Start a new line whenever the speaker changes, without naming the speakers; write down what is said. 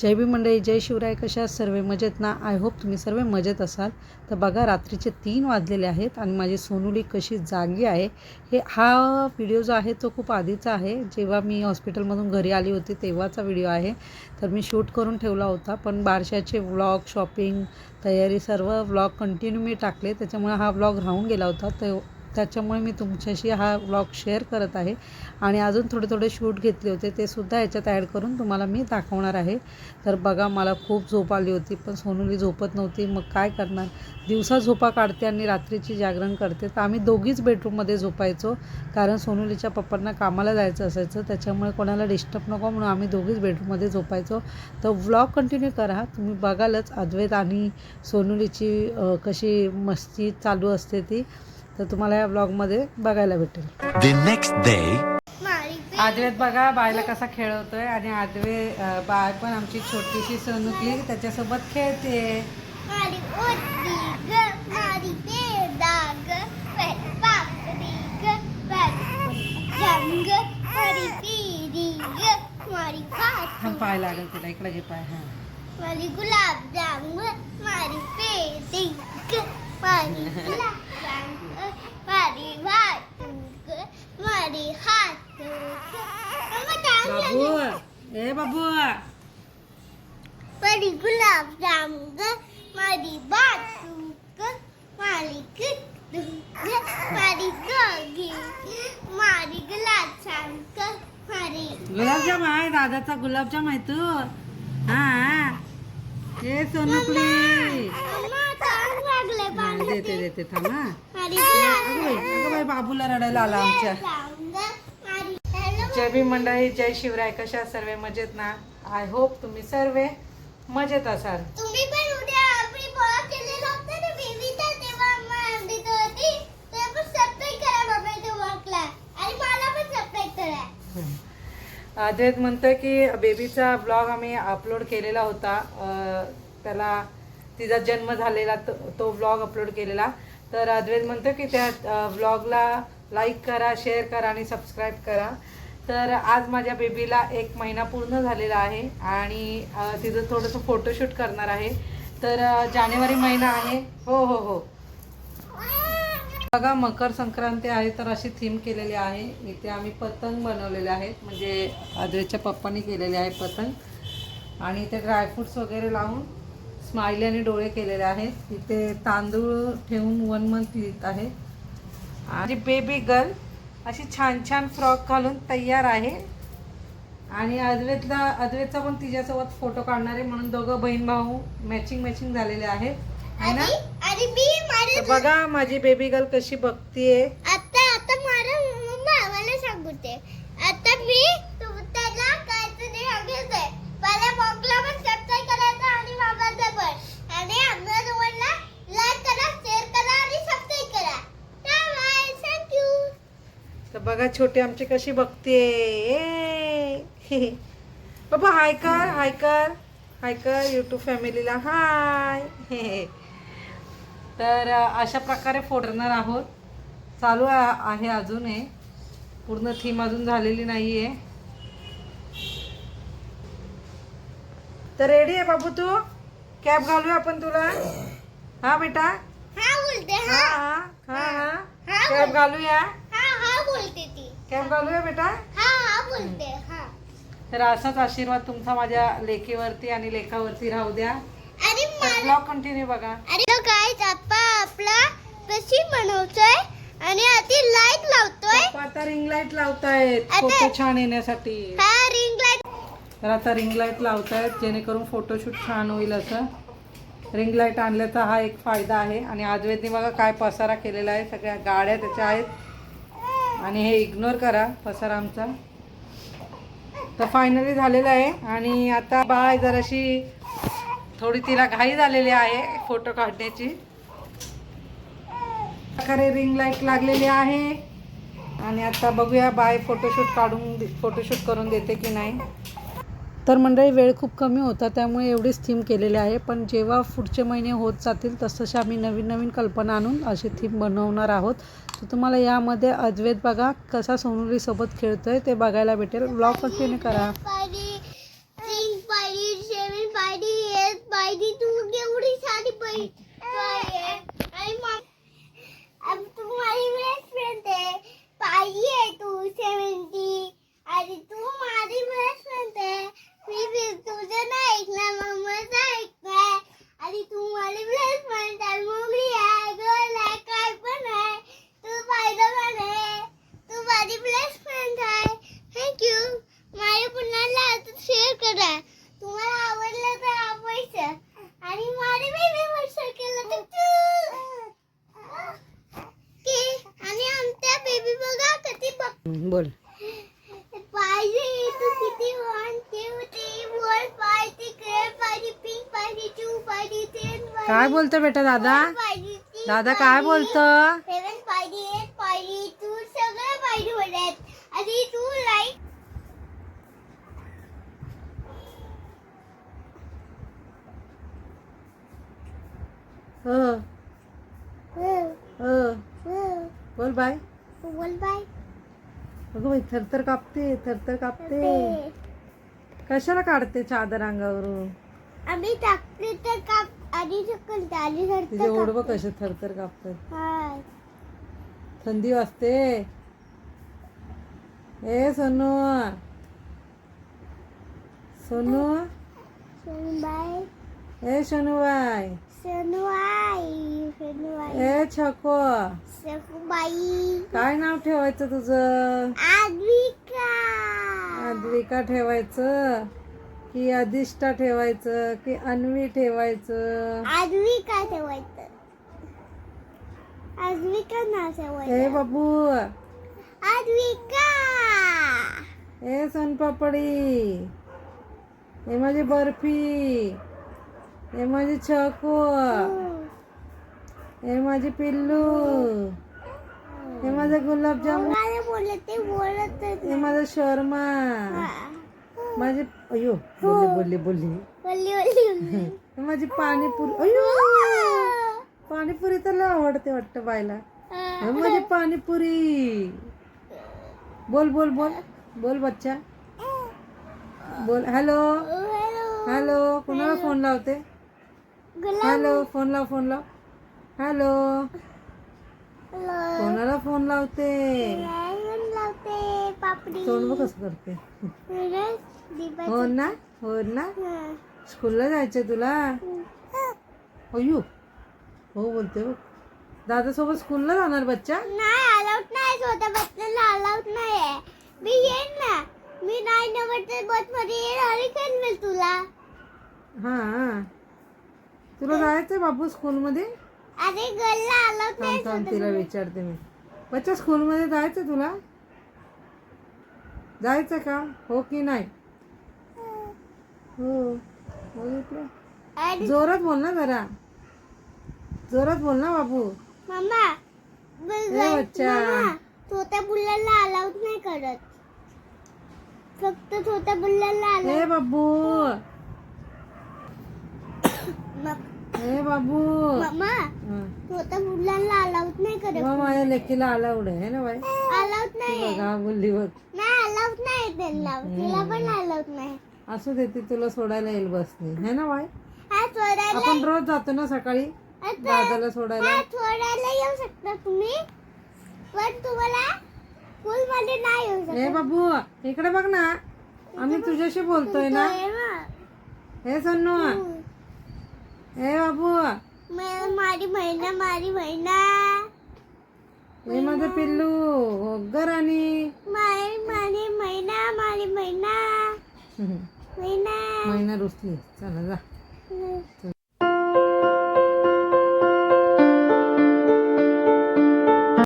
जय बी मंडळी जय शिवराय कशा सर्व? मजेत ना? आय होप तुम्ही सर्व मजेत असाल. तर बघा रात्रीचे तीन वाजलेले आहेत आणि माझी सोनुली कशी जागी आहे. हे हा व्हिडिओ जो आहे तो खूप आधीचा आहे. जेव्हा मी हॉस्पिटलमधून घरी आली होती तेव्हाचा व्हिडिओ आहे. तर मी शूट करून ठेवला होता. पण बारशाचे व्लॉग शॉपिंग तयारी सर्व व्लॉग कंटिन्यू मी टाकले. त्याच्यामुळे हा व्लॉग राहून गेला होता. तर त्याच्यामुळे मी तुमच्याशी हा व्लॉग शेअर करत आहे. आणि अजून थोडे थोडे शूट घेतले होते ते सुद्धा याच्यात ॲड करून तुम्हाला मी दाखवणार आहे. तर बघा मला खूप झोप आली होती पण सोनूली झोपत नव्हती. मग काय करणार? दिवसा झोपा काढते आणि रात्रीची जागरण करते. तर आम्ही दोघीच बेडरूममध्ये झोपायचो कारण सोनूलीच्या पप्पांना कामाला जायचं असायचं. त्याच्यामुळे कोणाला डिस्टर्ब नको म्हणून आम्ही दोघीच बेडरूममध्ये झोपायचो. तर व्लॉग कंटिन्यू करा. तुम्ही बघालच. अद्वैत आणि सोनुलीची कशी मस्ती चालू असते ती. तर तुम्हाला या व्लॉगमध्ये बघायला भेटेल.
The next day,
आद्वैत बघा बायला कसा खेळवतोय आणि आदवे बाय पण आमची छोटीशी सोनुकली त्याच्यासोबत खेळते. पाय लागेल तिला इकडे घे पाय हा.
मारी गुलाब जाम मारी पेडी ग मारी गुलाब जाम मारी वाट ग मारी हात ग मम्मा
बाबू
टांग
ए बाबू
मारी गुलाब जाम ग मारी बाटू ग मारी किट्टू ग मारी गोगी मारी गुलाब जाम ग मारी
गुलाबजाम आहे दादाचा गुलाबजाम आहे तू हा ए सोनुकली
मम्मा टांग लागले
हा,
पाणी
देते देते थांब हा. अगं बाई बाबूला रडायला आला आमच्या. जय भीम मंडळी जय शिवराय. कशा सर्व? मजेत ना? आय होप तुम्ही सर्व मजेत असाल.
तुम्ही पण उद्या आपली बळा केलेलं होतं ना बेबीचा तेव्हा अम्मा अंडी होती. ते पण सबस्क्राईब करा बाबाच्या वर्कला आणि मला पण सबस्क्राईब करा.
अद्वैत म्हणतोय की बेबीचा ब्लॉग आम्ही अपलोड केलेला होता. त्याला तिचा जन्म झालेला तो- तो ब्लॉग अपलोड केलेला. तर अद्वैत म्हणतो की त्या ब्लॉगला लाईक करा शेअर करा आणि सबस्क्राईब करा. तर आज माझ्या बेबीला एक महिना पूर्ण झालेला आहे आणि तिचं थोडंसं फोटोशूट करणार आहे. तर जानेवारी महिना आहे. हो हो हो. बघा मकर संक्रांती आहे तर अशी थीम केलेली आहे. इथे आम्ही पतंग बनवलेले आहेत. म्हणजे आजवेच्या पप्पांनी केलेले आहे पतंग. आणि इथे ड्रायफ्रुट्स वगैरे लावून स्माइली आणि डोळे केलेले आहेत. इथे तांदूळ ठेवून वन मंथ लिहित आहे. आणि बेबी गर्ल अशी छान छान फ्रॉक घालून तयार आहे. आणि अद्वैतला अद्वैतचा पण तिच्यासोबत फोटो काढणार आहे. म्हणून दोघं बहीण भाऊ मॅचिंग मॅचिंग झालेले आहेत. है बघा माझी बेबी गर्ल कशी बघतीये
आता आता मला मम्मा मला सांगू ते आता मी तू त्याला काहीतरी सांगितलंय मला बॉक्सला पण सबस्क्राईब करायचं आणि बाबाचं पण आणि आमच्या जवळला लाईक करा शेअर करा आणि सबस्क्राईब करा बाय थँक्यू
तर बघा छोटी आमची कशी बघतीये? ए. बाबा हाय कर हाय कर हाय कर युट्यूब फॅमिलीला हाय. तर अ, अशा प्रकारे फोडणार आहोत. चालू आहे अजून हे. पूर्ण थीम अजून झालेली नाही आहे तर रेडी आहे बाबू तू? कॅब घालूया आपण तुला. हा बेटा.
हा
हा.
हा
हा. हा हा.
हा.
कॅब घालूया.
हा हा बोलते ती.
कॅब घालूया बेटा?
हा हा बोलते हा.
तर असाच आशीर्वाद तुमचा माझ्या लेकीवरती आणि लेखावरती राहू द्या. तर
मला
ब्लॉग कंटिन्यू बघा.
आणि काय आपा आपला कशी बनवतोय आणि आधी लाइट लावतोय.
पप्पा आता रिंग लाइट लावतायत
आता-
फोटो छान येण्यासाठी.
हा रिंग लाइट
तर आता रिंग लाइट लावतायत जेणेकरून फोटोशूट छान होईल असं. रिंग लाइट आणल्याचा हा एक फायदा आहे. आणि आजवेदनी बघा काय पसारा केलेला आहे. सगळ्या गाड्या त्याच्या आहेत. आणि हे इग्नोर करा पसार आमचा तर फायनली झालेलं आहे. आणि आता बाय जराशी थोडी तिला घाई झालेली आहे फोटो काढण्याची. प्रकारे रिंग लाइट लागलेली आहे. आणि आता बघूया बाय फोटोशूट काढून फोटोशूट करून देते की नाही. तर मंडळी वेळ खूप कमी होता त्यामुळे एवढीच थीम केलेली आहे. पण जेव्हा पुढचे महिने होत जातील तसतशा आम्ही नवीन नवीन कल्पना आणून अशी थीम बनवणार आहोत. तर तुम्हाला यामध्ये अद्वैत बघा कसा सोनुलीसोबत खेळतोय ते बघायला भेटेल. ब्लॉग कंटिन्यू करा
पारी रिंग पारी बाई बाई आहे. आणि मम अब तू माझी बेस्ट फ्रेंड आहे पायी आहे तू सेव्हन्टी आणि तू माझी बेस्ट फ्रेंड आहे मी बी तुझं नाही ऐकणार मम्माचं ऐकणार आणि तू माझी बेस्ट फ्रेंड आहे मुगली आहे गर्ल आहे काय पण आहे तू फायदा आहे तू माझी बेस्ट फ्रेंड आहे थँक्यू माझ्या पुन्हा आता शेअर करा तुम्हाला आवडलं तर आवडायचं आणि माझे बेबी शेअर केलं तर तू की आणि आमच्या बेबी बघा कधी बघ
हं, बोल
पाहिजे तू किती one two three four five six पाहिजे पिंक पाहिजे टू पाहिजे टेन
काय बोलतो बेटा दादा? दादा काय बोलतो?
सेवन पाहिजे एट पाहिजे तू सगळं पाहिजे बोलत आणि तू लाईक
हो. हो. बोल बाय.
बोल बाय.
अगं बाई थरथर कापते थरथर कापते. कशाला काढते चादर अंगावरून?
आम्ही टाकते तर काप आधी शकल आधी
तिचे ओढवं कसे थरथर कापतात.
हाय.
थंडी वाजते. ए सोनू. सोनू.
बाय
ए सोनूबाई. ए छको. काय नाव ठेवायचं तुझं?
आद्विका
अद्विका ठेवायचं? की अधिष्ठा ठेवायचं? की अन्वी ठेवायचं?
आद्विका ठेवायचं. आद्विका नाव
ए
ठेवायचं
बाबू
आद्विका
ए सोनपापडी. हे माझी बर्फी. हे माझी छको. हे माझी पिल्लू. हे माझं गुलाबजामुन. हे माझं शर्मा. माझी अयो बोलली बोलली हे माझी पाणीपुरी. अयो पाणीपुरी तर लय आवडते वाटतं बायला. हे. माझी पाणीपुरी. बोल बोल बोल. बोल बच्चा. बोल हॅलो. हॅलो. कुणाला फोन लावते? हॅलो फोन लाव फोन लाव. हॅलो. कोणाला फोन लावते?
लावते. पापडी
तोंड बघ कसं करते. हो ना हो ना.
हा.
स्कूलला जायचंय तुला? अयो हो बोलते बघ. दादा सोबत स्कूलला जाणार बच्चा?
नाही अलाउड नाही स्वतः. बसलेला अलाउड नाही आहे मी येईन ना. मी नाही नव्वद बसमध्ये येईन. आणि खेळवेल तुला.
हा. तुला जायचंय बाबू स्कूलमध्ये?
अरे गल्ला
थांब थांब तिला विचारते मी. बच्चा स्कूलमध्ये जायचं तुला? जायचं का? हो की नाही? हो. बघितलं जोरात बोल ना जरा. जोरात बोल ना बाबू.
मम्मा
ए बच्चा.
छोट्या मुलांना अलाउड नाही करत. फक्त छोट्या मुलांना
हे बाबू हे बाबू.
मम्मा
हा.
छोट्या मुलांना अलाउड नाही करत.
मग माझ्या लेकीला आला उडे है ना बाई?
अलाउड नाही
बघा बोलली बघ
नाही अलाउड नाही त्यांना. तिला पण अलाउड नाही.
असू दे ती तुला सोडायला येईल बसने है ना बाई?
हा सोडायला
आपण रोज जातो ना सकाळी?
आता-
दादाला सोडायला.
हा सोडायला येऊ शकता तुम्ही. पण तुम्हाला स्कूल मध्ये नाही येऊ
हे बाबू इकडे बघ ना. आम्ही तुझ्याशी बोलतोय ना.
शकत
हे सन्नू हे बाबू.
मा- माझी महिना माझी महिना
हे माझं पिल्लू. होगर आणि
माझी माझी महिना माझी महिना महिना
महिना रुसली. चला जा.